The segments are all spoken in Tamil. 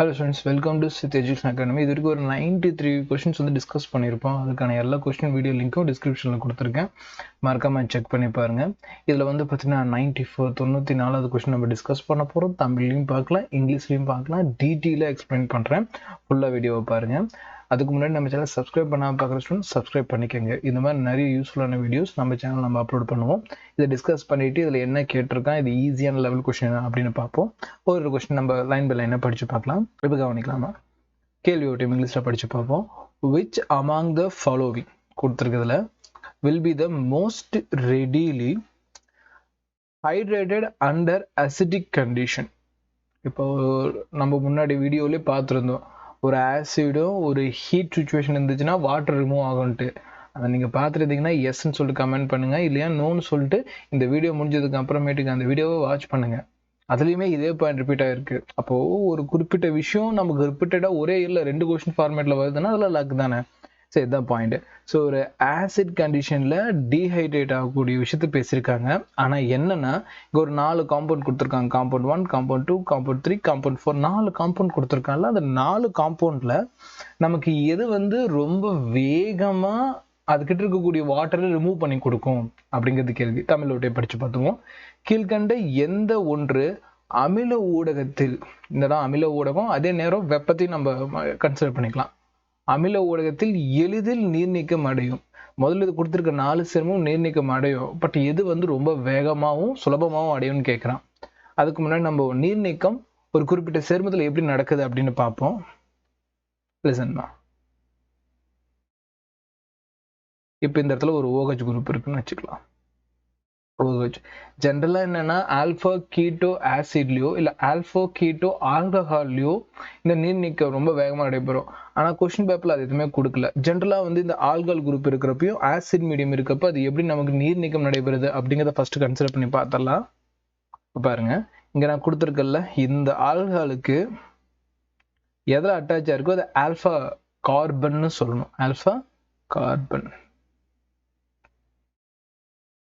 Hello students welcome to Sid education academy இது வரைக்கும் ஒரு நைன்டி த்ரீ கொஷின்ஸ் வந்து டிஸ்கஸ் பண்ணியிருப்போம். அதுக்கான எல்லா கொஸ்டின் வீடியோ லிங்க்கும் டிஸ்கிரிப்ஷனில் கொடுத்துருக்கேன். மறக்காமல் செக் பண்ணி பாருங்க. இதில் வந்து பார்த்தீங்கன்னா நைன்டி ஃபோர் தொண்ணூற்றி நாலாவது கொஸ்டின் நம்ம டிஸ்கஸ் பண்ண போகிறோம் தமிழ்லையும் பார்க்கலாம் இங்கிலீஷ்லையும் பார்க்கலாம். டீட்டெயிலாக எக்ஸ்பிளைன் பண்ணுறேன் ஃபுல்லாக வீடியோவை பாருங்கள் அதுக்கு முன்னாடி நம்ம சேனல் சப்ஸ்கிரைப் பண்ணாமல் பார்க்குற ஸ்டூடெண்ட் சப்ஸ்கிரைப் பண்ணிக்கோங்க. இந்த மாதிரி நிறைய யூஸ்ஃபுல்லான வீடியோஸ் நம்ம சேனல் நம்ம அப்லோட் பண்ணுவோம். இதை டிஸ்கஸ் பண்ணிவிட்டு இதில் என்ன கேட்டிருக்கான் இது ஈஸியான லெவல் கொஸ்டின் அப்படின்னு பார்ப்போம். ஒரு கொஷின் நம்ம லைன் பை லைனாக படித்து பார்க்கலாம். இப்போ கவனிக்கலாமா? கேள்வி ஓட்டம் இங்கிலீஷில் படித்து பார்ப்போம். Which among the following கொடுத்துருக்கிறதுல will be the most readily hydrated under acidic condition இப்போ நம்ம முன்னாடி வீடியோலேயே பார்த்துருந்தோம். ஒரு ஆசிடும் ஒரு ஹீட் சுச்சுவேஷன் இருந்துச்சுன்னா வாட்டர் ரிமூவ் ஆகும்ன்ட்டு. அதை நீங்கள் பார்த்துருந்தீங்கன்னா எஸ்ன்னு சொல்லிட்டு கமெண்ட் பண்ணுங்கள் இல்லையா நோன்னு சொல்லிட்டு இந்த வீடியோ முடிஞ்சதுக்கு அப்புறமேட்டுக்கு அந்த வீடியோவை வாட்ச் பண்ணுங்கள் அதுலேயுமே இதே பாயிண்ட் ரிப்பீட் ஆகிருக்கு அப்போது ஒரு குறிப்பிட்ட விஷயம் நமக்கு ரிப்பீட்டடாக ஒரே இல்லை ரெண்டு கொஷின் ஃபார்மேட்டில் வருதுன்னா அதில் லக் தானே? சரி இதுதான் பாயிண்ட் ஸோ ஒரு ஆசிட் கண்டிஷனில் டீஹைட்ரேட் ஆகக்கூடிய விஷயத்த பேசியிருக்காங்க. ஆனால் என்னென்னா இங்கே ஒரு நாலு காம்பவுண்ட் கொடுத்துருக்காங்க. Compound one compound two compound three compound four நாலு காம்பவுண்ட் கொடுத்துருக்காங்கல்ல அந்த நாலு காம்பவுண்டில் நமக்கு எது வந்து ரொம்ப வேகமாக அதுக்கிட்ட இருக்கக்கூடிய வாட்டரை ரிமூவ் பண்ணி கொடுக்கும் அப்படிங்கிறது கேள்வி. தமிழ் ஒட்டை படித்து பார்த்துவோம் கீழ்கண்ட எந்த ஒன்று அமில ஊடகத்தில் இந்த அமில ஊடகம் அதே நேரம் வெப்பத்தையும் நம்ம கன்சிடர் பண்ணிக்கலாம். அமில ஊடகத்தில் எளிதில் நீர்நீக்கம் அடையும். முதல்ல இது கொடுத்துருக்க நாலு சேர்மும் நீர்நீக்கம் அடையும். பட் எது வந்து ரொம்ப வேகமாகவும் சுலபமாகவும் அடையும்னு கேட்குறான் அதுக்கு முன்னாடி நம்ம நீர்நீக்கம் ஒரு குறிப்பிட்ட சேர்மத்தில் எப்படி நடக்குது அப்படின்னு பார்ப்போம். லிசன்மா இப்போ இந்த இடத்துல ஒரு ஓஹெச் குரூப் இருக்குன்னு வச்சுக்கலாம். ஓஹெச் ஜென்ரலாக என்னென்னா ஆல்ஃபா கீட்டோ ஆசிட்லையோ இல்லை ஆல்ஃபா கீட்டோ ஆல்கஹால்லையோ இந்த நீர் நீக்கம் ரொம்ப வேகமாக நடைபெறும். ஆனால் கொஷின் பேப்பரில் அது எதுவுமே கொடுக்கல. ஜென்ரலாக வந்து இந்த ஆல்கால் குரூப் இருக்கிறப்பையும் ஆசிட் மீடியம் இருக்கிறப்ப அது எப்படி நமக்கு நீர் நீக்கம் நடைபெறுது அப்படிங்கிறத ஃபர்ஸ்ட் கன்சிடர் பண்ணி பார்த்தலாம் பாருங்க. இங்கே நான் கொடுத்துருக்கல இந்த ஆல்காலுக்கு எதில் அட்டாச் ஆயிருக்கோ அது ஆல்ஃபா கார்பன்னு சொல்லணும். ஆல்ஃபா கார்பன்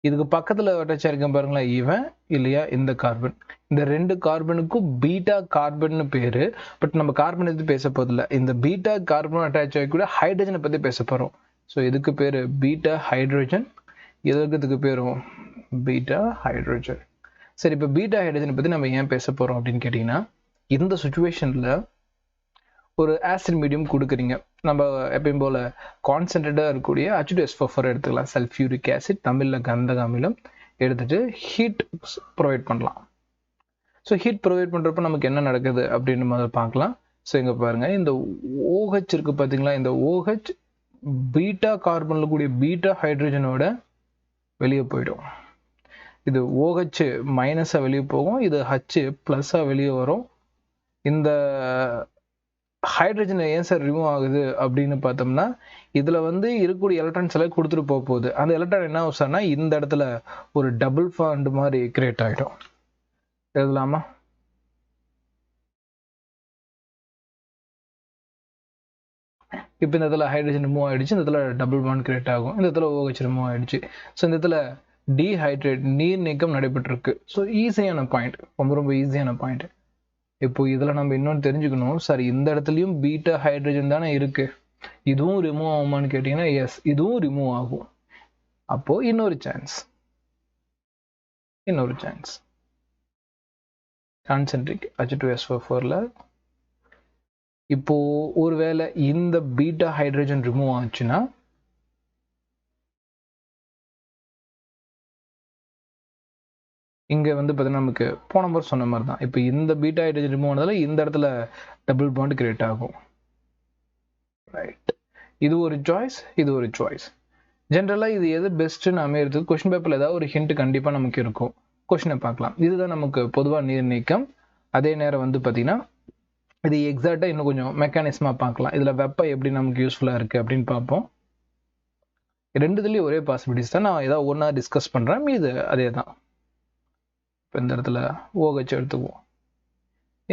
இதுக்கு பக்கத்தில் அட்டாச் ஆகிருக்கேன் பாருங்களேன் இவன் இல்லையா இந்த கார்பன். இந்த ரெண்டு கார்பனுக்கும் பீட்டா கார்பன் பேர். பட் நம்ம கார்பன் எதுவும் பேச போதில்ல இந்த பீட்டா கார்பன் அட்டாச் ஆகி ஹைட்ரஜனை பற்றி பேச போகிறோம் ஸோ இதுக்கு பேர் பீட்டா ஹைட்ரஜன் இதுக்கு பேரும் பீட்டா ஹைட்ரஜன் சரி இப்போ பீட்டா ஹைட்ரஜனை பற்றி நம்ம ஏன் பேச போகிறோம் அப்படின்னு கேட்டிங்கன்னா இந்த சுச்சுவேஷனில் ஒரு ஆசிட் மீடியம் கொடுக்குறீங்க. நம்ம எப்பயும் போல் கான்சன்ட்ரேட்டாக இருக்கக்கூடிய அச்சுடு எஸ்ஃபோஃபர் எடுத்துக்கலாம். சல்ஃபியூரிக் ஆசிட் தமிழில் கந்தக அமிலம் எடுத்துகிட்டு ஹீட் ப்ரொவைட் பண்ணலாம். ஸோ ஹீட் ப்ரொவைட் பண்ணுறப்ப நமக்கு என்ன நடக்குது அப்படின்னு முதல்ல பார்க்கலாம். ஸோ இங்கே பாருங்கள் இந்த ஓஹெச் இருக்குது பார்த்தீங்களா இந்த ஓஹெச் பீட்டா கார்பனில் கூடிய பீட்டா ஹைட்ரஜனோட வெளியே போயிடும். இது ஓஹெச் மைனஸாக வெளியே போகும். இது ஹச் ப்ளஸ்ஸாக வெளியே வரும். இந்த ஹைட்ரஜன் ஏன் சார் ரிமூவ் ஆகுது அப்படின்னு பார்த்தோம்னா இதில் வந்து இருக்கக்கூடிய எலக்ட்ரான்ஸ் எல்லாம் கொடுத்துட்டு போக போகுது. அந்த எலக்ட்ரான் என்ன ஆகும் இந்த இடத்துல ஒரு டபுள் ஃபாண்ட் மாதிரி கிரியேட் ஆகிடும் எழுதலாமா? இப்போ இந்த இடத்துல ஹைட்ரஜன் ரிமூவ் ஆகிடுச்சு இந்த இடத்துல டபுள் பாண்ட் கிரியேட் ஆகும். இந்த இடத்துல ஓஹெச் ரிமூவ் ஆகிடுச்சு ஸோ இந்த இடத்துல டீஹைட்ரேட் நீர் நீக்கம் நடைபெற்றிருக்கு. ஸோ ஈஸியான பாயிண்ட் ரொம்ப ரொம்ப ஈஸியான பாயிண்ட் இப்போ இதில் நம்ம இன்னொன்று தெரிஞ்சுக்கணும். சார் இந்த இடத்துலையும் பீட்டா ஹைட்ரஜன் தானே இருக்கு. இதுவும் ரிமூவ் ஆகுமான்னு கேட்டிங்கன்னா எஸ் இதுவும் ரிமூவ் ஆகும். அப்போ இன்னொரு சான்ஸ் இன்னொரு chance concentric H two S ஃபோரில் இப்போது ஒருவேளை இந்த பீட்டா ஹைட்ரஜன் ரிமூவ் ஆச்சுன்னா இங்கே வந்து பார்த்தீங்கன்னா நமக்கு போன நம்பர் சொன்ன மாதிரி தான் இப்போ இந்த பீட்டா ஹைட்ரஜன் ரிமூவ் ஆனதால இந்த இடத்துல டபுள் பாண்ட் கிரியேட் ஆகும். ரைட் இது ஒரு சாய்ஸ் இது ஒரு சாய்ஸ் ஜென்ரலாக இது எது பெஸ்ட்டுன்னு அமையிறதுக்கு கொஷின் பேப்பரில் ஏதாவது ஒரு ஹிண்ட் கண்டிப்பாக நமக்கு இருக்கும். கொஷினை பார்க்கலாம். இதுதான் நமக்கு பொதுவாக நீர் நீக்கம். அதே நேரம் வந்து பார்த்தீங்கன்னா இது எக்ஸாக்டாக இன்னும் கொஞ்சம் மெக்கானிசமாக பார்க்கலாம். இதில் வெப்பம் எப்படி நமக்கு யூஸ்ஃபுல்லாக இருக்குது அப்படின்னு பார்ப்போம். ரெண்டுத்துலேயும் ஒரே பாசிபிலிட்டிஸ் தான். நான் ஏதாவது ஒன்றா டிஸ்கஸ் பண்ணுறேன் இது அதே தான் இப்போ இந்த இடத்துல ஓஹெச் எடுத்துக்குவோம்.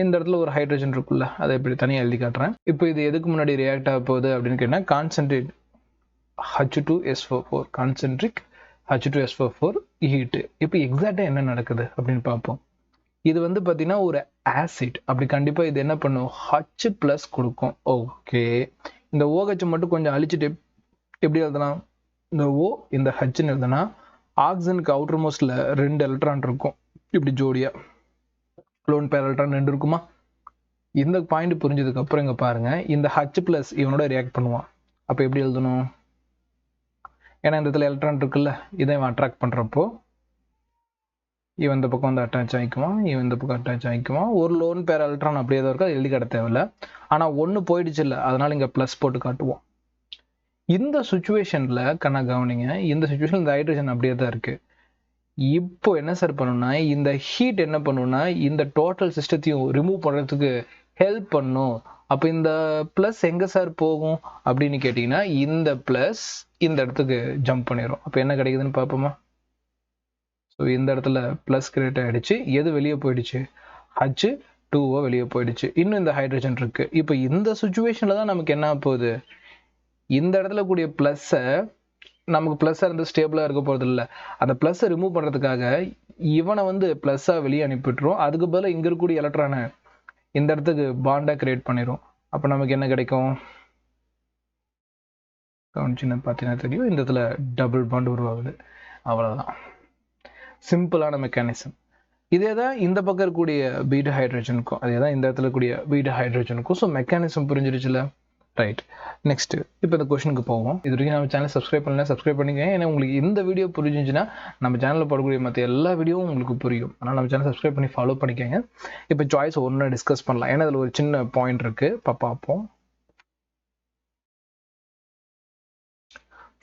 இந்த இடத்துல ஒரு ஹைட்ரஜன் இருக்குல்ல அதை இப்படி தனியாக எழுதி காட்டுறேன். இப்போ இது எதுக்கு முன்னாடி ரியாக்ட் ஆக போகுது அப்படின்னு கேட்டால் concentrate H two S four four concentric H two S four four heat இப்போ எக்ஸாக்டாக என்ன நடக்குது அப்படின்னு பார்ப்போம். இது வந்து பார்த்தீங்கன்னா ஒரு ஆசிட் அப்படி கண்டிப்பாக இது என்ன பண்ணும்? ஹச் ப்ளஸ் கொடுக்கும். ஓகே இந்த ஓஹெச் மட்டும் கொஞ்சம் அழிச்சிட்டு எப்படி எழுதலாம்? இந்த ஓ இந்த ஹச்னு எழுதுனா ஆக்சிஜனுக்கு அவுட்டர் மோஸ்டில் ரெண்டு எலக்ட்ரான் இருக்கும். இப்படி ஜோடியாக லோன் பேரல்டான் ரெண்டு இருக்குமா? இந்த பாயிண்ட் புரிஞ்சதுக்கு அப்புறம் பாருங்கள் பாருங்க. இந்த ஹச் பிளஸ் இவனோட ரியாக்ட் பண்ணுவான். அப்போ எப்படி எழுதணும்? ஏன்னா இந்த இடத்துல எலக்ட்ரான் இருக்குல்ல இதை இவன் அட்ராக்ட் பண்ணுறப்போ இவன் இந்த பக்கம் வந்து அட்டாச் ஆகிக்குவான் இவன் இந்த பக்கம் அட்டாச் ஆகிக்குவான் ஒரு லோன் பேர் எலக்ட்ரான் அப்படியே தான் இருக்கும் அது எழுதி கிட தேவையில்ல. ஆனால் ஒன்று போயிடுச்சு இல்லை அதனால இங்கே ப்ளஸ் போட்டு காட்டுவோம். இந்த சுச்சுவேஷனில் கண்ணா கவனிங்க இந்த சுச்சுவேஷன் இந்த ஹைட்ரஜன் அப்படியே தான் இருக்குது இப்போ என்ன சார் பண்ணும்னா இந்த ஹீட் என்ன பண்ணுன்னா இந்த டோட்டல் சிஸ்டத்தையும் ரிமூவ் பண்ணுறதுக்கு ஹெல்ப் பண்ணும். அப்போ இந்த ப்ளஸ் எங்கே சார் போகும் அப்படின்னு கேட்டிங்கன்னா இந்த ப்ளஸ் இந்த இடத்துக்கு ஜம்ப் பண்ணிடும் அப்போ என்ன கிடைக்குதுன்னு பார்ப்போமா? ஸோ இந்த இடத்துல ப்ளஸ் கிரியேட் ஆகிடுச்சு எது வெளியே போயிடுச்சு? ஹச்சு டூவோ வெளியே போயிடுச்சு. இன்னும் இந்த ஹைட்ரஜன் இருக்குது இப்போ இந்த சுச்சுவேஷனில் தான் நமக்கு என்ன போகுது? இந்த இடத்துல கூடிய ப்ளஸ்ஸை நமக்கு ப்ளஸ்ஸாக இருந்து ஸ்டேபிளாக இருக்க போகிறது இல்லை. அந்த ப்ளஸ்ஸை ரிமூவ் பண்ணுறதுக்காக இவனை வந்து ப்ளஸ்ஸாக வெளியே அனுப்பிட்டுரும் அதுக்கு பதிலாக இங்கே இருக்கக்கூடிய எலக்ட்ரானை இந்த இடத்துக்கு பாண்டாக க்ரியேட் பண்ணிடும் அப்போ நமக்கு என்ன கிடைக்கும்? கவனிச்சுன்னு பார்த்தீங்கன்னா தெரியும் இந்த இடத்துல டபுள் பாண்ட் உருவாகுது. அவ்வளோதான் சிம்பிளான மெக்கானிசம் இதே தான் இந்த பக்கம் இருக்கக்கூடிய பீட் ஹைட்ரஜனுக்கும் அதே தான் இந்த இடத்துல இருக்கக்கூடிய பீட் ஹைட்ரஜனுக்கும் ஸோ மெக்கானிசம் புரிஞ்சிருச்சுல? ரைட் நெக்ஸ்ட் இப்போ இந்த கொஷனுக்கு போவோம். இது வரைக்கும் நம்ம சேனல் சப்ஸ்கிரைப் பண்ணல சப்ஸ்கிரைப் பண்ணிக்கங்க. ஏன்னா உங்களுக்கு இந்த வீடியோ புரிஞ்சுச்சுன்னா நம்ம சேனலில் போடக்கூடிய மற்ற எல்லா வீடியோவும் உங்களுக்கு புரியும். ஆனால் நம்ம சேனல் சப்ஸ்கிரைப் பண்ணி ஃபாலோ பண்ணிக்கங்க. இப்போ சாய்ஸ் ஒன்று டிஸ்கஸ் பண்ணலாம். ஏன்னா அதில் ஒரு சின்ன பாயிண்ட் இருக்கு. இப்போ பார்ப்போம்.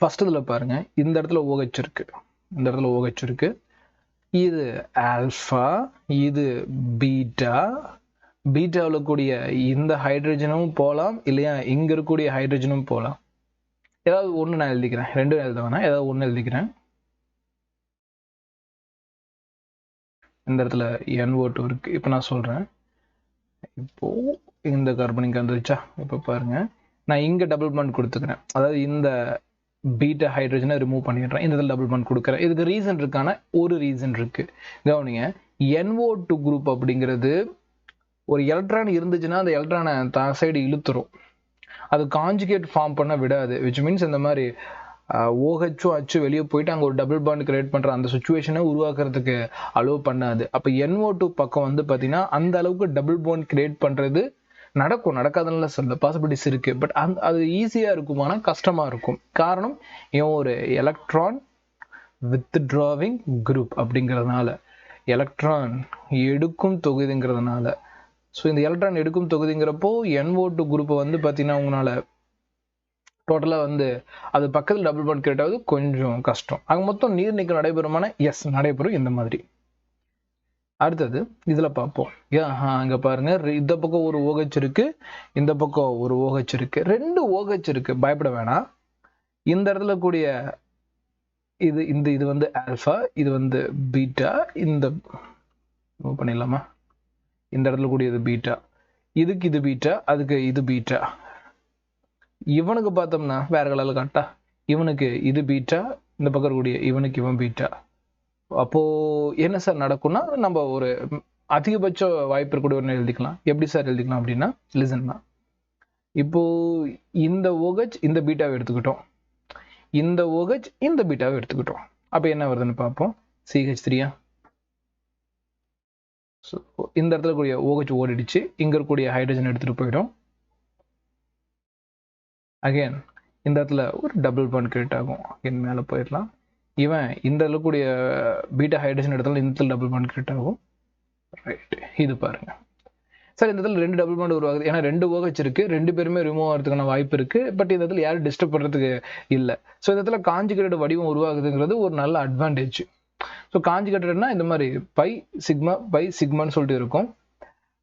ஃபர்ஸ்ட் இதில் பாருங்க. இந்த இடத்துல OH இருக்கு. இந்த இடத்துல ஓஹெச் இருக்கு. இது ஆல்ஃபா இது பீட்டா பீட்டாவில் கூடிய இந்த ஹைட்ரஜனும் போகலாம் இல்லையா? இங்க இருக்கக்கூடிய ஹைட்ரஜனும் போகலாம் ஏதாவது ஒன்று நான் எழுதிக்கிறேன். ரெண்டும் எழுத வேணாம். ஏதாவது ஒன்று எழுதிக்கிறேன். இந்த இடத்துல NO2 டூ இருக்கு. இப்போ நான் சொல்றேன். இப்போ இந்த கார்பன் வந்துருச்சா? இப்போ பாருங்க. நான் இங்க டபுள் பாண்ட் கொடுத்துக்கிறேன். அதாவது இந்த பீட்டா ஹைட்ரஜனை ரிமூவ் பண்ணிடுறேன். இந்த இதில் டபுள் பாண்ட் கொடுக்குறேன். இதுக்கு ரீசன் இருக்கான? ஒரு ரீசன் இருக்கு. கவனிங்க. என்ஓ டூ குரூப் அப்படிங்கிறது ஒரு எலக்ட்ரான் இருந்துச்சுன்னா அந்த எலக்ட்ரானை தான் சைடு இழுத்துரும். அது காஞ்சுகேட் ஃபார்ம் பண்ண விடாது. விச் மீன்ஸ் இந்த மாதிரி ஓஹெச்சும் அச்சு வெளியே போயிட்டு அங்கே ஒரு டபுள் பாண்ட் கிரியேட் பண்ணுற அந்த சுச்சுவேஷனை உருவாக்குறதுக்கு அலோவ் பண்ணாது. அப்போ என்ஓ டூ பக்கம் வந்து பார்த்தீங்கன்னா அந்த அளவுக்கு டபுள் பாண்ட் கிரியேட் பண்ணுறது நடக்கும். நடக்காதுன்னு சொல்ல பாசிபிலிட்டிஸ் இருக்குது பட் அந் அது ஈஸியாக இருக்குமானா கஷ்டமாக இருக்கும். காரணம் ஏன் ஒரு எலக்ட்ரான் வித்ட்ராவிங் குரூப் அப்படிங்கிறதுனால. எலக்ட்ரான் எடுக்கும் தொகுதிங்கிறதுனால. ஸோ இந்த எலக்ட்ரான் எடுக்கும் தொகுதிங்கிறப்போ NO2 டூ குரூப்பை வந்து பார்த்தீங்கன்னா உங்களால் டோட்டலாக வந்து அது பக்கத்தில் டபுள் பாண்ட் கேட்டாவது ஆகுது கொஞ்சம் கஷ்டம். அங்கே மொத்தம் நீர் நீக்கம் நடைபெறுமான எஸ் நடைபெறும் இந்த மாதிரி. அடுத்தது இதில் பார்ப்போம். அங்கே பாருங்கள் ரெ- இந்த பக்கம் ஒரு ஓகச் இருக்கு இந்த பக்கம் ஒரு ஓகச் இருக்கு. ரெண்டு ஓகச் இருக்கு பயப்பட வேணாம் இந்த இடத்துல கூடிய இது இந்த இது வந்து ஆல்ஃபா இது வந்து பீட்டா இந்த பண்ணிடலாமா? இந்த இடத்துல கூடியது பீட்டா இதுக்கு இது பீட்டா அதுக்கு இது பீட்டா இவனுக்கு பார்த்தோம்னா வேற கலரில் காட்டா. இவனுக்கு இது பீட்டா இந்த பக்கம் இருக்கக்கூடிய இவனுக்கு இவன் பீட்டா அப்போ என்ன சார் நடக்கும்னா நம்ம ஒரு அதிகபட்ச வாய்ப்பு இருக்கக்கூடிய ஒன்று எழுதிக்கலாம். எப்படி சார் எழுதிக்கலாம் அப்படின்னா லிசன் தான். இப்போ இந்த ஓகச் இந்த பீட்டாவை எடுத்துக்கிட்டோம். இந்த ஓகச் இந்த பீட்டாவை எடுத்துக்கிட்டோம். அப்போ என்ன வருதுன்னு பார்ப்போம். சிஹெச் த்ரீயா ஸோ இந்த இடத்துல கூடிய OH ஓடிடுச்சு. இங்கே இருக்கக்கூடிய ஹைட்ரஜன் எடுத்துகிட்டு போயிடும். அகைன் இந்த இடத்துல ஒரு டபுள் பாண்ட் கிரியேட் ஆகும். அகைன் மேலே போயிடலாம். இவன் இந்த இருக்கக்கூடிய பீட்டா ஹைட்ரஜன் எடுத்தாலும் இந்த இடத்துல டபுள் பாண்ட் கிரியேட் ஆகும். ரைட் இது பாருங்க. சார் இந்த இடத்துல ரெண்டு டபுள் பாண்ட் உருவாகுது. ஏன்னா ரெண்டு OH இருக்கு. ரெண்டு பேருமே ரிமூவ் ஆகிறதுக்கான வாய்ப்பு இருக்கு. பட் இந்த இடத்துல யாரும் டிஸ்டர்ப் பண்ணுறதுக்கு இல்லை. ஸோ இந்த இடத்துல காஞ்சிகிரேட் வடிவம் உருவாகுதுங்கிறது ஒரு நல்ல அட்வான்டேஜ் ஸோ காஞ்சிகேட்டட்னா இந்த மாதிரி பை சிக்மா பை சிக்மான்னு சொல்லிட்டு இருக்கும்.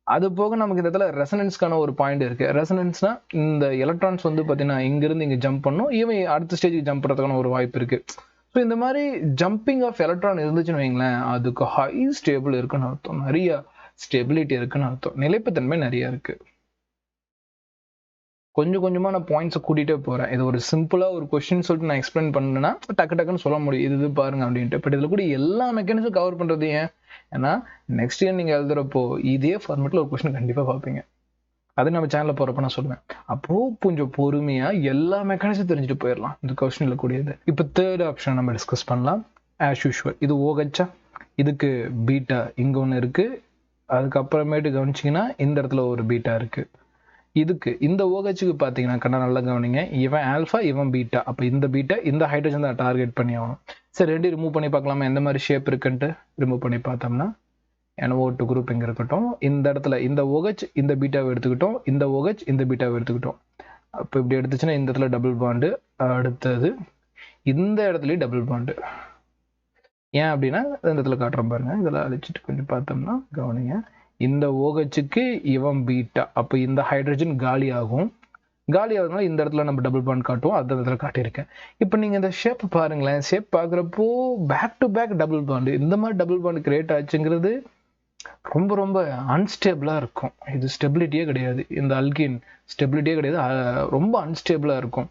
அது போக நமக்கு இந்த இடத்துல ரெசனன்ஸ்க்கான ஒரு பாயிண்ட் இருக்கு. ரெசனன்ஸ்னா இந்த எலக்ட்ரான்ஸ் வந்து பார்த்தீங்கன்னா இங்கிருந்து இங்கே ஜம்ப் பண்ணும். இவன் அடுத்த ஸ்டேஜுக்கு ஜம்ப் பண்ணுறதுக்கான ஒரு வாய்ப்பு இருக்கு. ஸோ இந்த மாதிரி ஜம்பிங் ஆஃப் எலக்ட்ரான் இருந்துச்சுன்னு வைங்களேன் அதுக்கு ஹை ஸ்டேபிள் இருக்குன்னு அர்த்தம். நிறைய ஸ்டெபிலிட்டி இருக்குன்னு அர்த்தம். நிலைப்புத்தன்மை நிறைய இருக்குது கொஞ்சம் கொஞ்சமாக நான் பாயிண்ட்ஸை கூட்டிகிட்டே போகிறேன் இது ஒரு சிம்பிளாக ஒரு கொஸ்டின் சொல்லிட்டு நான் எக்ஸ்பிளைன் பண்ணேன்னா டக்கு டக்குன்னு சொல்ல முடியும். இது இது பாருங்க அப்படின்ட்டு. பட் இதில் கூட எல்லா மெக்கானிசம் கவர் பண்ணுறது ஏன்? ஏன்னா நெக்ஸ்ட் இயர் நீங்கள் எழுதுறப்போ இதே ஃபார்மேட்டில் ஒரு கொஷின் கண்டிப்பாக பார்ப்பீங்க. அது நம்ம சேனலில் போகிறப்ப நான் சொல்லுவேன் அப்போது கொஞ்சம் பொறுமையாக எல்லா மெக்கானிசம் தெரிஞ்சுட்டு போயிடலாம். இந்த கொஸ்டினில் கூடியது. இப்போ தேர்ட் ஆப்ஷன் நம்ம டிஸ்கஸ் பண்ணலாம். ஆஸ் யூஷுவல் இது ஓகச்சா இதுக்கு பீட்டா இங்கே ஒன்று இருக்குது அதுக்கப்புறமேட்டு கவனிச்சிங்கன்னா இந்த இடத்துல ஒரு பீட்டா இருக்குது இதுக்கு இந்த ஓகச்சுக்கு பார்த்தீங்கன்னா கண்ணா நல்லா கவனிங்க. இவன் ஆல்ஃபா இவன் பீட்டா அப்போ இந்த பீட்டா இந்த ஹைட்ரஜன் தான் டார்கெட் பண்ணி ஆகணும். சரி ரெண்டு ரிமூவ் பண்ணி பார்க்கலாமா? எந்த மாதிரி ஷேப் இருக்குன்ட்டு ரிமூவ் பண்ணி பார்த்தோம்னா எனவோ டூ குரூப் இங்கே இருக்கட்டும். இந்த இடத்துல இந்த ஓகச் இந்த பீட்டாவை எடுத்துக்கிட்டோம். இந்த OH இந்த பீட்டாவை எடுத்துக்கிட்டோம். அப்போ இப்படி எடுத்துச்சுன்னா இந்த இடத்துல டபுள் பாண்டு அடுத்தது இந்த இடத்துலையும் டபுள் பாண்டு ஏன் அப்படின்னா இந்த இடத்துல காட்டுறோம் பாருங்க. இதெல்லாம் அழிச்சிட்டு கொஞ்சம் பார்த்தோம்னா கவனிங்க. இந்த ஓகச்சுக்கு இவன் பீட்டா அப்போ இந்த ஹைட்ரஜன் காலி ஆகும் காலி ஆகுதுனால இந்த இடத்துல நம்ம டபுள் பாண்ட் காட்டுவோம். அந்த இடத்துல காட்டியிருக்கேன். இப்போ நீங்கள் இந்த ஷேப் பாருங்களேன். ஷேப் பார்க்குறப்போ back to back double bond இந்த மாதிரி டபுள் பாண்ட் கிரியேட் ஆச்சுங்கிறது ரொம்ப ரொம்ப அன்ஸ்டேபிளாக இருக்கும். இது ஸ்டெபிலிட்டியே கிடையாது. இந்த அல்கின் ஸ்டெபிலிட்டியே கிடையாது. ரொம்ப அன்ஸ்டேபிளாக இருக்கும்.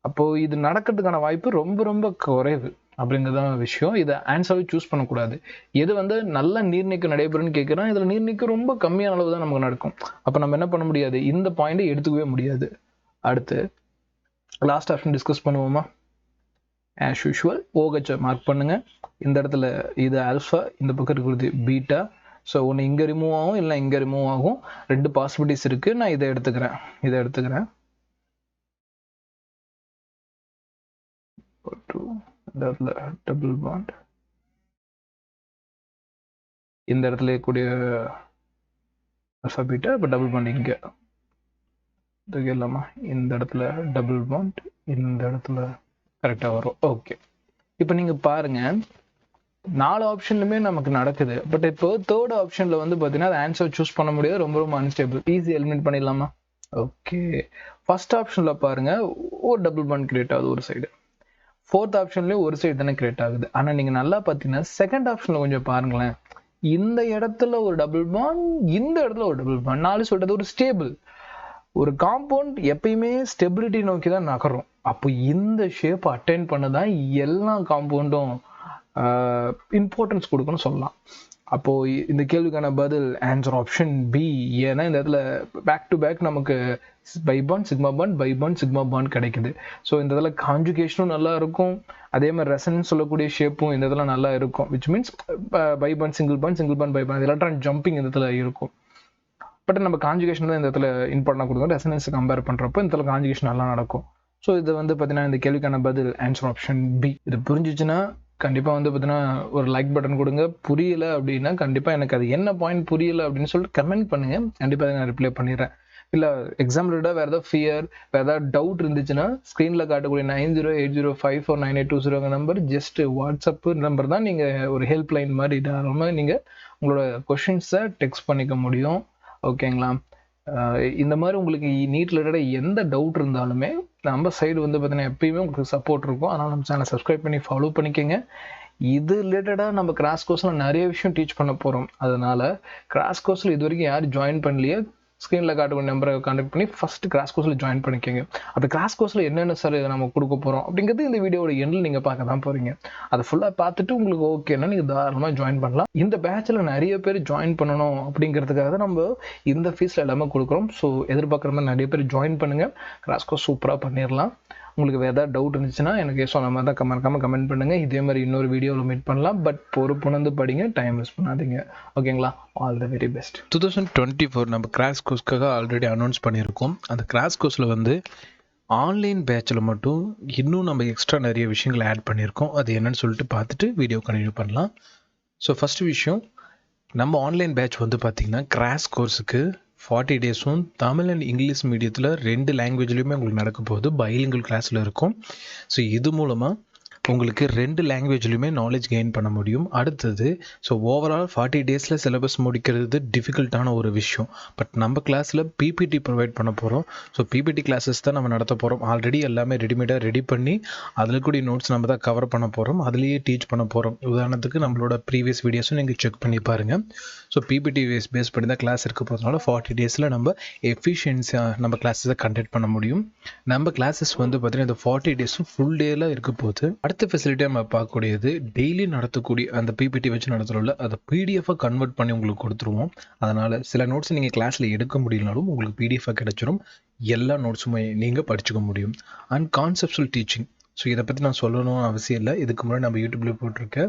அப்போது இது நடக்கிறதுக்கான வாய்ப்பு ரொம்ப ரொம்ப குறைவு. அப்படிங்கிறதான விஷயம். இதை ஆன்சராகவே சூஸ் பண்ணக்கூடாது. எது வந்து நல்ல நீர்நீக்கம் நடைபெறும்னு கேட்குறோம் இதில் நீர்நீக்கம் ரொம்ப கம்மியான அளவு தான் நமக்கு நடக்கும். அப்போ நம்ம என்ன பண்ண முடியாது? இந்த பாயிண்டை எடுத்துக்கவே முடியாது. அடுத்து லாஸ்ட் ஆப்ஷன் டிஸ்கஸ் பண்ணுவோமா? ஆஸ் யூஷுவல் ஓகச்ச மார்க் பண்ணுங்கள் இந்த இடத்துல இது ஆல்ஃபா இந்த பக்கம் இருக்கிறது பீட்டா ஸோ ஒன்று இங்கே ரிமூவ் ஆகும் இல்லை இங்கே ரிமூவ் ஆகும். ரெண்டு பாசிபிலிட்டிஸ் இருக்குது நான் இதை எடுத்துக்கிறேன். இதை எடுத்துக்கிறேன். Two. இந்த இடத்துல டபுள் பாண்ட் இந்த இடத்துல கூடிய அல்ஃபாபீட்டா இப்போ டபுள் பாண்ட் இங்கே. இதுக்கு இல்லாமா இந்த இடத்துல டபுள் பாண்ட் இந்த இடத்துல கரெக்டாக வரும். ஓகே இப்போ நீங்கள் பாருங்க நாலு ஆப்ஷன்லுமே நமக்கு நடக்குது. பட் இப்போ தேர்ட் ஆப்ஷனில் வந்து பார்த்தீங்கன்னா அது ஆன்சர் சூஸ் பண்ண முடியாது. ரொம்ப ரொம்ப அன்ஸ்டேபிள் ஈஸி எலிமினேட் பண்ணிடலாமா? ஓகே ஃபர்ஸ்ட் ஆப்ஷனில் பாருங்க ஒரு டபுள் பாண்ட் கிரியேட் ஆகுது ஒரு சைடு ஃபோர்த் ஆப்ஷன்லேயும் ஒரு சைடு தானே கிரியேட் ஆகுது. ஆனால் நீங்கள் நல்லா பார்த்தீங்கன்னா செகண்ட் ஆப்ஷனில் கொஞ்சம் பாருங்களேன். இந்த இடத்துல ஒரு டபுள் பாண்ட் இந்த இடத்துல ஒரு டபுள் பாண்ட் நாலு சொல்கிறது ஒரு ஸ்டேபிள் ஒரு காம்பவுண்ட் எப்பயுமே ஸ்டெபிலிட்டி நோக்கி தான் நகரும். அப்போ இந்த ஷேப் அட்டைன் பண்ண தான் எல்லா காம்பவுண்டும் இம்பார்ட்டன்ஸ் கொடுக்குன்னு சொல்லலாம். அப்போ இந்த கேள்விக்கான பதில் ஆன்சர் ஆப்ஷன் பி ஏன்னா இந்த இடத்துல பேக் டு பேக் நமக்கு pi bond sigma bond pi bond sigma bond கிடைக்குது. ஸோ இந்த இதில் கான்ஜுகேஷனும் நல்லா இருக்கும். அதே மாதிரி ரெசன் சொல்லக்கூடிய ஷேப்பும் இந்த இதெல்லாம் நல்லா இருக்கும். Which means pi bond single bond single bond pi bond electron jumping இந்த இடத்துல இருக்கும். பட் நம்ம கான்ஜுகேஷன் தான் இந்த இடத்துல இம்பார்ட்டாக கொடுக்கும். ரெசனன்ஸ் கம்பேர் பண்ணுறப்போ இந்த இடத்துல கான்ஜுகேஷன் நல்லா நடக்கும். ஸோ இது வந்து பார்த்தீங்கன்னா இந்த கேள்விக்கான பதில் ஆன்சர் ஆப்ஷன் பி இது புரிஞ்சிச்சுன்னா கண்டிப்பாக வந்து பார்த்தீங்கன்னா ஒரு லைக் பட்டன் கொடுங்க. புரியல அப்படின்னா கண்டிப்பாக எனக்கு அது என்ன பாயிண்ட் புரியல அப்படின்னு சொல்லிட்டு கமெண்ட் பண்ணுங்க. கண்டிப்பாக நான் ரிப்ளை பண்ணிடுறேன். இல்லை எக்ஸாம் ரிலேட்டாக வேறு ஏதாவது ஃபியர் வேறு ஏதாவது டவுட் இருந்துச்சுன்னா ஸ்க்ரீனில் காட்டக்கூடிய nine zero eight zero five four nine eight two zero number just WhatsApp number தான் நீங்கள் ஒரு ஹெல்ப் லைன் மாதிரி தாராளமாக நீங்கள் உங்களோட கொஷின்ஸை டெக்ஸ்ட் பண்ணிக்க முடியும். ஓகேங்களா இந்த மாதிரி உங்களுக்கு நீட் ரிலேட்டடாக எந்த டவுட் இருந்தாலுமே நம்ம சைடு வந்து பார்த்தீங்கன்னா எப்பயுமே உங்களுக்கு சப்போர்ட் இருக்கும். அதனால் நம்ம சேனலை சப்ஸ்கிரைப் பண்ணி ஃபாலோ பண்ணிக்கோங்க. இது ரிலேட்டடாக நம்ம கிராஸ் கோர்ஸில் நிறைய விஷயம் டீச் பண்ண போகிறோம் அதனால் கிராஸ் கோர்ஸில் இது வரைக்கும் யாரும் ஜாயின் பண்ணலையே. ஸ்க்ரீனில் காட்டக்கூடிய நம்பரை கான்டாக்ட் பண்ணி ஃபஸ்ட்டு கிராஸ் கோர்ஸில் ஜாயின் பண்ணிக்கோங்க. அந்த கிராஸ் கோர்ஸில் என்னென்ன சார் இதை நம்ம கொடுக்க போகிறோம் அப்படிங்கிறது இந்த வீடியோட எண்டில் நீங்கள் பார்க்க தான் போகிறீங்க அதை ஃபுல்லாக பார்த்துட்டு உங்களுக்கு ஓகேன்னா நீங்கள் தாராளமாக ஜாயின் பண்ணலாம். இந்த பேட்சில் நிறைய பேர் ஜாயின் பண்ணணும் அப்படிங்கிறதுக்காக தான் நம்ம இந்த ஃபீஸில் எல்லாமே கொடுக்குறோம். ஸோ எதிர்பார்க்குற மாதிரி நிறைய பேர் ஜாயின் பண்ணுங்கள் கிராஸ் கோர்ஸ் சூப்பராக பண்ணிடலாம் உங்களுக்கு வேறு ஏதாவது டவுட் இருந்துச்சுன்னா எனக்கு சொன்ன மாதிரி தான் மறக்காமல் கமெண்ட் பண்ணுங்கள் இதே மாதிரி இன்னொரு வீடியோவில் மீட் பண்ணலாம். பட் பொறுப்புணர்ந்து படிங்க டைம் வேஸ்ட் பண்ணாதீங்க. ஓகேங்களா all the very best two thousand twenty four நம்ம கிராஷ் கோர்ஸ்க்காக ஆல்ரெடி அனௌன்ஸ் பண்ணியிருக்கோம். அந்த கிராஷ் கோர்ஸில் வந்து ஆன்லைன் பேட்சில் மட்டும் இன்னும் நம்ம எக்ஸ்ட்ரா நிறைய விஷயங்களை ஆட் பண்ணியிருக்கோம். அது என்னன்னு சொல்லிட்டு பார்த்துட்டு வீடியோ கண்டினியூ பண்ணலாம். ஸோ ஃபஸ்ட்டு விஷயம் நம்ம ஆன்லைன் பேட்ச் வந்து பார்த்திங்கன்னா கிராஷ் கோர்ஸுக்கு ஃபார்ட்டி டேஸும் தமிழ் அண்ட் இங்கிலீஷ் மீடியத்தில் ரெண்டு லாங்குவேஜ்லேயுமே உங்களுக்கு நடக்க போகுது. பைலிங்கல் கிளாஸில் இருக்கும். ஸோ இது மூலமாக உங்களுக்கு ரெண்டு லாங்குவேஜ்லையுமே நாலேஜ் கெயின் பண்ண முடியும். அடுத்தது ஸோ ஓவரால் ஃபார்ட்டி டேஸில் சிலபஸ் முடிக்கிறது டிஃபிகல்ட்டான ஒரு விஷயம். பட் நம்ம கிளாஸில் பிபிடி ப்ரொவைட் பண்ண போகிறோம் ஸோ பிபிடி கிளாஸஸ் தான் நம்ம நடத்த போகிறோம் ஆல்ரெடி எல்லாமே ரெடிமேடாக ரெடி பண்ணி அதில் கூடிய நோட்ஸ் நம்ம தான் கவர் பண்ண போகிறோம் அதுலேயே டீச் பண்ண போகிறோம் உதாரணத்துக்கு நம்மளோட ப்ரீவியஸ் வீடியோஸும் நீங்கள் செக் பண்ணி பாருங்கள் ஸோ பிபிடி பேஸ் பேஸ் பண்ணி தான் கிளாஸ் இருக்க போகிறதுனால ஃபார்ட்டி டேஸில் நம்ம எஃபிஷியன்ஸியாக நம்ம கிளாஸஸை கண்டக்ட் பண்ண முடியும். நம்ம கிளாஸஸ் வந்து பார்த்தீங்கன்னா இந்த ஃபார்ட்டி டேஸும் ஃபுல் டேல இருக்க போகுது. அடுத்த ஃபெசிலிட்டியாக நம்ம பார்க்கக்கூடியது டெய்லி நடத்தக்கூடிய அந்த பிபிடி வச்சு நடத்துகிறோம்ல அதை பிடிஎஃபாக கன்வெர்ட் பண்ணி உங்களுக்கு கொடுத்துருவோம். அதனால் சில நோட்ஸ் நீங்கள் கிளாஸில் எடுக்க முடியலனாலும் உங்களுக்கு பிடிஎஃபாக கிடச்சிரும். எல்லா நோட்ஸுமே நீங்கள் படிச்சுக்க முடியும். அண்ட் கான்செப்சுவல் டீச்சிங் ஸோ இதை பற்றி நான் சொல்லணும்னு அவசியம் இல்லை. இதுக்கு முன்னாடி நம்ம யூடியூப்ல போட்டிருக்க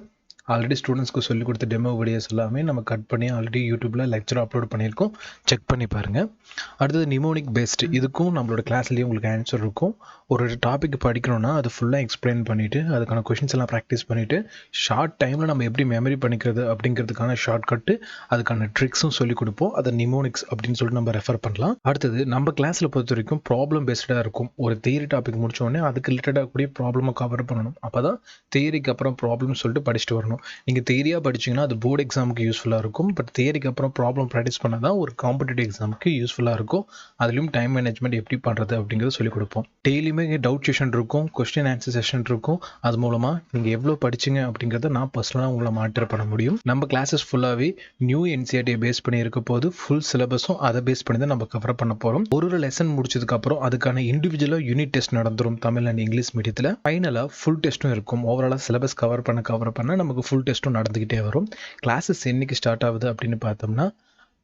ஆல்ரெடி ஸ்டூடெண்ட்ஸ்க்கு சொல்லி கொடுத்த டெமோ வீடியோஸ் எல்லாமே நம்ம கட் பண்ணி ஆல்ரெடி யூடியூப்ல லெக்சர் அப்லோட் பண்ணியிருக்கோம். செக் பண்ணி பாருங்கள் அடுத்தது நிமோனிக் பெஸ்ட் இதுக்கும் நம்மளோட கிளாஸ்லேயே உங்களுக்கு ஆன்சர் இருக்கும். ஒரு டாபிக் படிக்கணும்னா அது ஃபுல்லாக எக்ஸ்பிளைன் பண்ணிவிட்டு அதுக்கான கொஷின்ஸ் எல்லாம் ப்ராக்டிஸ் பண்ணிவிட்டு ஷார்ட் டைமில் நம்ம எப்படி மெமரி பண்ணிக்கிறது அப்படிங்கிறதுக்கான ஷார்ட் கட்டு அதுக்கான ட்ரிக்ஸும் சொல்லிக் கொடுப்போம். அதை நிமோனிக்ஸ் அப்படின்னு சொல்லிட்டு நம்ம ரெஃபர் பண்ணலாம். அடுத்தது நம்ம கிளாஸில் பொறுத்த வரைக்கும் ப்ராப்ளம் பேஸ்டாக இருக்கும். ஒரு தியரி டாபிக் முடிச்சோடனே அதுக்கு ரிலேட்டடாக கூடிய ப்ராப்ளமை கவர் பண்ணணும். அப்போ தான் தியரிக்கு அப்புறம் ப்ராப்ளம் சொல்லிட்டு படிச்சுட்டு வரணும். நீங்கள் தியரியாக படிச்சிங்கன்னா அது போர்டு எக்ஸாமுக்கு யூஸ்ஃபுல்லாக இருக்கும். பட் தியரிக்கு அப்புறம் ப்ராப்ளம் ப்ராக்டிஸ் பண்ணால் தான் ஒரு காம்படிட்டிவ் எக்ஸாமுக்கு யூஸ்ஃபுல்லாக இருக்கும். அதுலேயும் டைம் மேனேஜ்மெண்ட் எப்படி பண்ணுறது அப்படிங்கிறத சொல்லிக் கொடுப்போம். டெய்லியுமே டவுட் செஷன் இருக்கும் கொஸ்டின் ஆன்சர் செஷன் இருக்கும். அது மூலமாக நீங்கள் எவ்வளோ படிச்சீங்க அப்படிங்கிறத நான் பர்சனலாக உங்களை மாட்டர் பண்ண முடியும். நம்ம கிளாஸஸ் ஃபுல்லாகவே நியூ என்சிஆர்டியை பேஸ் பண்ணி இருக்க போது ஃபுல் சிலபஸும் அதை பேஸ் பண்ணி தான் நம்ம கவர் பண்ண போகிறோம் ஒரு ஒரு லெசன் முடிச்சதுக்கப்புறம் அதுக்கான இண்டிவிஜுவலாக யூனிட் டெஸ்ட் நடந்துடும் தமிழ் அண்ட் இங்கிலீஷ் மீடியத்தில் ஃபைனலாக ஃபுல் டெஸ்ட்டும் இருக்கும். ஓவராலாக சிலபஸ் கவர் பண்ண கவர் பண்ண நமக்கு ஃபுல் டெஸ்ட்டும் நடந்துக்கிட்டே வரும். கிளாஸஸ் என்னைக்கு ஸ்டார்ட் ஆகுது அப்படின்னு பார்த்தோம்னா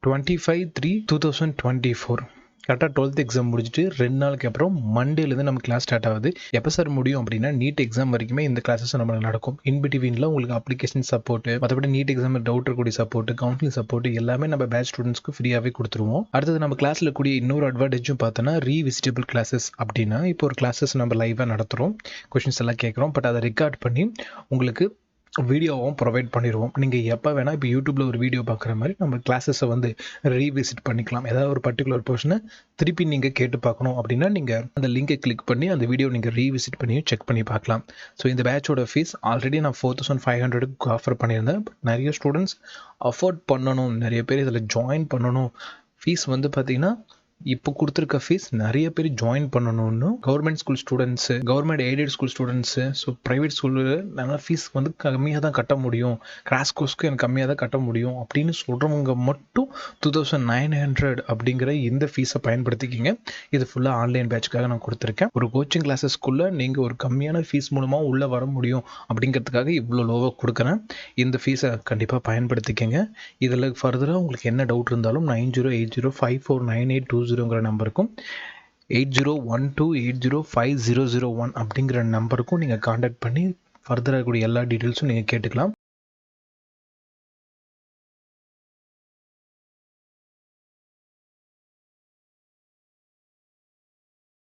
twenty five three two thousand twenty four கரெக்டாக டுவெல்த் எக்ஸாம் முடிச்சுட்டு ரெண்டு நாளுக்கு அப்புறம் மண்டேலேருந்து நம்ம கிளாஸ் ஸ்டார்ட் ஆகுது. எப்போ சார் முடியும் அப்படின்னா நீட் எக்ஸாம் வரைக்குமே இந்த கிளாஸஸ் நம்ம நடக்கும். இன் பிட்வீனில் உங்களுக்கு அப்ளிகேஷன் சப்போர்ட் மற்றபடி நீட் எக்ஸாம் டவுட் இருக்கக்கூடிய சப்போர்ட் கவுன்சிலிங் சப்போர்ட் எல்லாமே நம்ம பேட்ச் ஸ்டூடெண்ட்ஸ்க்கு ஃப்ரீயாகவே கொடுத்துருவோம். அடுத்தது நம்ம கிளாஸில் கூடிய இன்னொரு அட்வான்டேஜும் பார்த்தோன்னா ரீவிசிட்டபிள் கிளாஸஸ் அப்படின்னா இப்போ ஒரு கிளாஸஸ் நம்ம லைவாக நடத்துகிறோம் கொஷின்ஸ் எல்லாம் கேட்குறோம். பட் அதை ரெக்கார்ட் பண்ணி உங்களுக்கு வீடியோவும் ப்ரொவைட் பண்ணிடுவோம் நீங்கள் எப்போ வேணால் இப்போ யூடியூப்பில் ஒரு வீடியோ பார்க்குற மாதிரி நம்ம கிளாஸஸை வந்து ரீவிசிட் பண்ணிக்கலாம். ஏதாவது ஒரு பர்டிகுலர் போர்ஷனை திருப்பி நீங்கள் கேட்டு பார்க்கணும் அப்படின்னா நீங்கள் அந்த லிங்கை கிளிக் பண்ணி அந்த வீடியோ நீங்கள் ரீவிசிட் பண்ணியும் செக் பண்ணி பார்க்கலாம். ஸோ இந்த பேட்சோட ஃபீஸ் ஆல்ரெடி நான் ஃபோர் தௌசண்ட் ஃபைவ் ஹண்ட்ரடுக்கு ஆஃபர் பண்ணியிருந்தேன். பட் நிறைய ஸ்டூடெண்ட்ஸ் அஃபோர்ட் பண்ணணும். நிறைய பேர் இதில் ஜாயின் பண்ணணும். ஃபீஸ் வந்து பார்த்திங்கன்னா இப்போ கொடுத்துருக்க ஃபீஸ் நிறைய பேர் ஜாயின் பண்ணணும்னு government school students government aided school students so private ஸ்கூலில் நல்லா ஃபீஸ் வந்து கம்மியாக தான் கட்ட முடியும். கிராஸ் கோர்ஸ்க்கு எனக்கு கம்மியாக தான் கட்ட முடியும். அப்படின்னு சொல்கிறவங்க மட்டும் டூ தௌசண்ட் நைன் ஹண்ட்ரட் அப்படிங்கிற இந்த ஃபீஸை பயன்படுத்திக்கிங்க. இது ஃபுல்லாக ஆன்லைன் பேட்சுக்காக நான் கொடுத்துருக்கேன். ஒரு கோச்சிங் கிளாஸஸ்க்குள்ளே நீங்கள் ஒரு கம்மியான ஃபீஸ் மூலமாக உள்ளே வர முடியும் அப்படிங்கிறதுக்காக இவ்வளோ லோவாக கொடுக்குறேன். இந்த ஃபீஸை கண்டிப்பாக பயன்படுத்திக்கங்க. இதில் ஃபர்தராக உங்களுக்கு என்ன டவுட் இருந்தாலும் nine zero eight zero five four nine eight two ஜீரோங்கிற நம்பருக்கும் eight zero one two eight zero five zero zero one அப்படிங்கிற நம்பருக்கும் நீங்கள் காண்டாக்ட் பண்ணி ஃபர்தராக இருக்கக்கூடிய எல்லா டீட்டெயில்ஸும் நீங்கள் கேட்டுக்கலாம்.